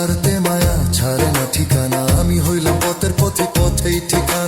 ছাড়তে মায়া ছাড়ে না ঠিকানা। আমি হইলাম পথের পথে পথেই ঠিকানা।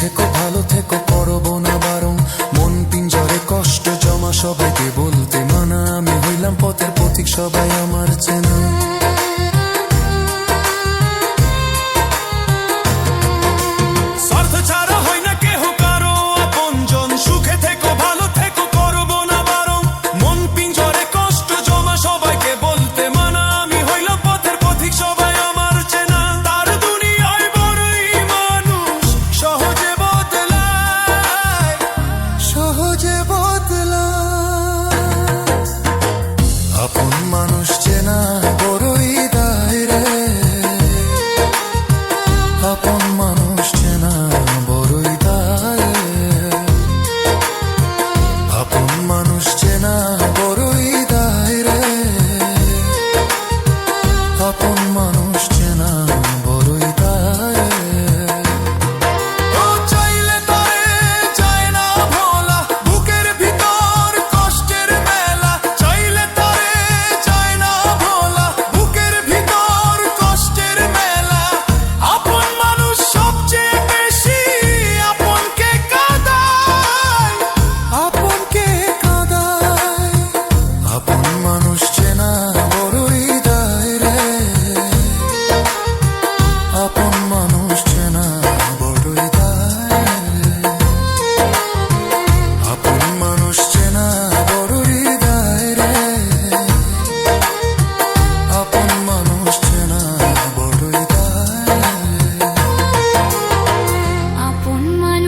থেকো, ভালো থেকো পরব না বারণ মন পিঞ্জরে কষ্ট জমা, সবাইকে বলতে মানা। আমি হইলাম পথের প্রতীক, সবাই আমার চেনা।